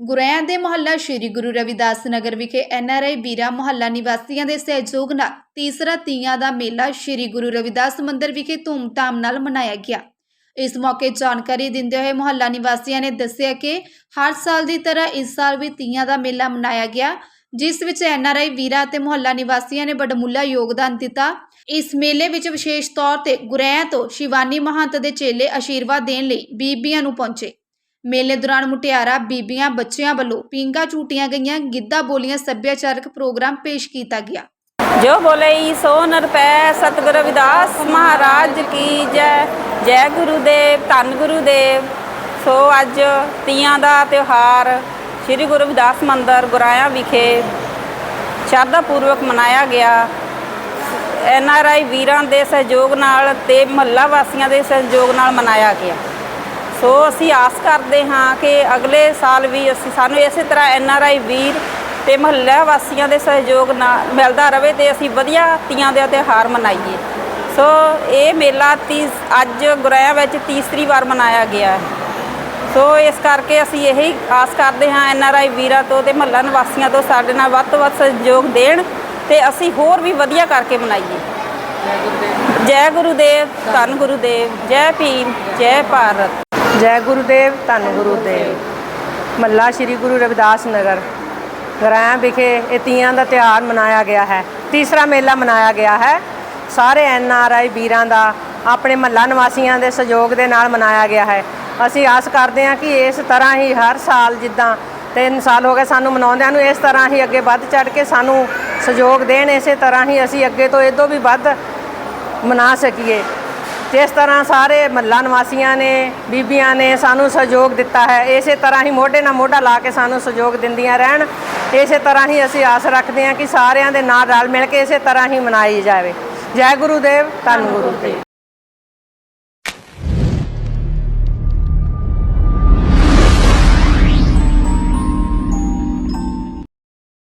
ਗੁਰੈਆਂ ਦੇ ਮੁਹੱਲਾ ਸ਼੍ਰੀ ਗੁਰੂ ਰਵਿਦਾਸ ਨਗਰ ਵਿਖੇ ਐਨਆਰਆਈ ਵੀਰਾ ਮੁਹੱਲਾ ਨਿਵਾਸੀਆਂ ਦੇ ਸਹਿਯੋਗ ਨਾਲ ਤੀਸਰਾ ਤੀਆਂ ਦਾ ਮੇਲਾ ਸ਼੍ਰੀ ਗੁਰੂ ਰਵਿਦਾਸ ਮੰਦਿਰ ਵਿਖੇ ਧੂਮਧਾਮ ਨਾਲ ਮਨਾਇਆ ਗਿਆ। ਇਸ ਮੌਕੇ ਜਾਣਕਾਰੀ ਦਿੰਦੇ ਹੋਏ ਮੁਹੱਲਾ ਨਿਵਾਸੀਆਂ ਨੇ ਦੱਸਿਆ ਕਿ ਹਰ ਸਾਲ ਦੀ ਤਰ੍ਹਾਂ ਇਸ ਸਾਲ ਵੀ ਤੀਆਂ ਦਾ ਮੇਲਾ ਮਨਾਇਆ ਗਿਆ, ਜਿਸ ਵਿੱਚ ਐਨਆਰਆਈ ਵੀਰਾ ਅਤੇ ਮੁਹੱਲਾ ਨਿਵਾਸੀਆਂ ਨੇ ਬੜਮੁੱਲਾ ਯੋਗਦਾਨ ਦਿੱਤਾ। ਇਸ ਮੇਲੇ ਵਿੱਚ ਵਿਸ਼ੇਸ਼ ਤੌਰ ਤੇ ਗੁਰੈਆਂ ਤੋਂ ਸ਼ਿਵਾਨੀ ਮਹੰਤ ਦੇ ਚੇਲੇ ਆਸ਼ੀਰਵਾਦ ਦੇਣ ਲਈ ਬੀਬੀਆਂ ਨੂੰ ਪਹੁੰਚੇ। ਮੇਲੇ ਦੌਰਾਨ ਮੁਟਿਆਰਾਂ, ਬੀਬੀਆਂ, ਬੱਚਿਆਂ ਵੱਲੋਂ ਪੀਂਘਾਂ ਝੂਟੀਆਂ ਗਈਆਂ, ਗਿੱਧਾ ਬੋਲੀਆਂ ਸੱਭਿਆਚਾਰਕ ਪ੍ਰੋਗਰਾਮ ਪੇਸ਼ ਕੀਤਾ ਗਿਆ। ਜੋ ਬੋਲੇ ਸੋ ਨਰਪੈ ਸਤਿਗੁਰ ਰਵਿਦਾਸ ਮਹਾਰਾਜ ਕੀ ਜੈ ਜੈ ਗੁਰੂ ਦੇਵ ਧੰਨ ਗੁਰੂ ਦੇਵ ਸੋ ਅੱਜ ਤੀਆਂ ਦਾ ਤਿਉਹਾਰ ਸ੍ਰੀ ਗੁਰੂ ਰਵਿਦਾਸ ਮੰਦਰ ਗੁਰਾਇਆ ਵਿਖੇ ਸ਼ਰਧਾ ਪੂਰਵਕ ਮਨਾਇਆ ਗਿਆ। ਐਨ ਆਰ ਆਈ ਵੀਰਾਂ ਦੇ ਸਹਿਯੋਗ ਨਾਲ ਤੇ ਮਹੱਲਾ ਵਾਸੀਆਂ ਦੇ ਸਹਿਯੋਗ ਨਾਲ ਮਨਾਇਆ ਗਿਆ। ਸੋ ਅਸੀਂ ਆਸ ਕਰਦੇ ਹਾਂ ਕਿ ਅਗਲੇ ਸਾਲ ਵੀ ਅਸੀਂ ਸਾਨੂੰ ਇਸੇ ਤਰ੍ਹਾਂ ਐਨ ਆਰ ਆਈ ਵੀਰ ਤੇ ਮਹੱਲਾ ਵਾਸੀਆਂ ਦੇ ਸਹਿਯੋਗ ਨਾਲ ਮਿਲਦਾ ਰਵੇ ਤੇ ਅਸੀਂ ਵਧੀਆ ਤੀਆਂ ਦਾ ਤਿਉਹਾਰ ਮਨਾਈਏ। ਸੋ ਇਹ ਮੇਲਾ ਤੀਸ ਅੱਜ ਗੁਰਾਇਆ ਵਿੱਚ ਤੀਸਰੀ ਵਾਰ ਮਨਾਇਆ ਗਿਆ ਹੈ। ਸੋ ਇਸ ਕਰਕੇ ਅਸੀਂ ਇਹੀ ਆਸ ਕਰਦੇ ਹਾਂ ਐਨ ਆਰ ਆਈ ਵੀਰਾਂ ਤੋਂ ਤੇ ਮਹੱਲਾ ਨਿਵਾਸੀਆਂ ਤੋਂ ਸਾਡੇ ਨਾਲ ਵੱਧ ਤੋਂ ਵੱਧ ਸਹਿਯੋਗ ਦੇਣ ਤੇ ਅਸੀਂ ਹੋਰ ਵੀ ਵਧੀਆ ਕਰਕੇ ਮਨਾਈਏ। ਜੈ ਗੁਰੂਦੇਵ। ਧੰਨ ਗੁਰੂਦੇਵ ਜੈ ਭੀਮ ਜੈ ਭਾਰਤ। ਜੈ ਗੁਰੂਦੇਵ, ਧੰਨ ਗੁਰੂਦੇਵ। ਮੱਲਾ ਸ੍ਰੀ ਗੁਰੂ ਰਵਿਦਾਸ ਨਗਰ। ਗਰਾਇਆ ਵਿਖੇ ਇਹ ਤੀਆਂ ਦਾ ਤਿਉਹਾਰ ਮਨਾਇਆ ਗਿਆ ਹੈ। ਤੀਸਰਾ ਮੇਲਾ ਮਨਾਇਆ ਗਿਆ ਹੈ। ਸਾਰੇ ਐਨ ਆਰ ਆਈ ਵੀਰਾਂ ਦਾ, ਆਪਣੇ ਮੱਲਾ ਨਿਵਾਸੀਆਂ ਦੇ ਸਹਿਯੋਗ ਦੇ ਨਾਲ ਮਨਾਇਆ ਗਿਆ ਹੈ। ਅਸੀਂ ਆਸ ਕਰਦੇ ਹਾਂ ਕਿ ਇਸ ਤਰ੍ਹਾਂ ਹੀ ਹਰ ਸਾਲ ਜਿੱਦਾਂ ਤਿੰਨ ਸਾਲ ਹੋ ਗਏ ਸਾਨੂੰ ਮਨਾਉਂਦਿਆਂ ਨੂੰ, ਇਸ ਤਰ੍ਹਾਂ ਹੀ ਅੱਗੇ ਵੱਧ ਚੜ ਕੇ ਸਾਨੂੰ ਸਹਿਯੋਗ ਦੇਣ, ਇਸੇ ਤਰ੍ਹਾਂ ਹੀ ਅਸੀਂ ਅੱਗੇ ਤੋਂ ਇਹ ਤੋਂ ਵੀ ਵੱਧ ਮਨਾ ਸਕੀਏ। ਜਿਸ ਤਰ੍ਹਾਂ ਸਾਰੇ ਮਹੱਲਾ ਨਿਵਾਸੀਆਂ ਨੇ, ਬੀਬੀਆਂ ਨੇ ਸਾਨੂੰ ਸਹਿਯੋਗ ਦਿੱਤਾ ਹੈ, ਇਸੇ ਤਰ੍ਹਾਂ ਹੀ ਮੋਢੇ ਨਾਲ ਮੋਢਾ ਲਾ ਕੇ ਸਾਨੂੰ ਸਹਿਯੋਗ ਦਿੰਦੀਆਂ ਰਹਿਣ। ਇਸੇ ਤਰ੍ਹਾਂ ਹੀ ਅਸੀਂ ਆਸ ਰੱਖਦੇ ਹਾਂ ਕਿ ਸਾਰਿਆਂ ਦੇ ਨਾਲ ਰਲ ਮਿਲ ਕੇ ਇਸੇ ਤਰ੍ਹਾਂ ਹੀ ਮਨਾਈ ਜਾਵੇ। ਜੈ ਗੁਰੂ ਦੇਵ ਧੰਨ ਗੁਰੂਦੇਵ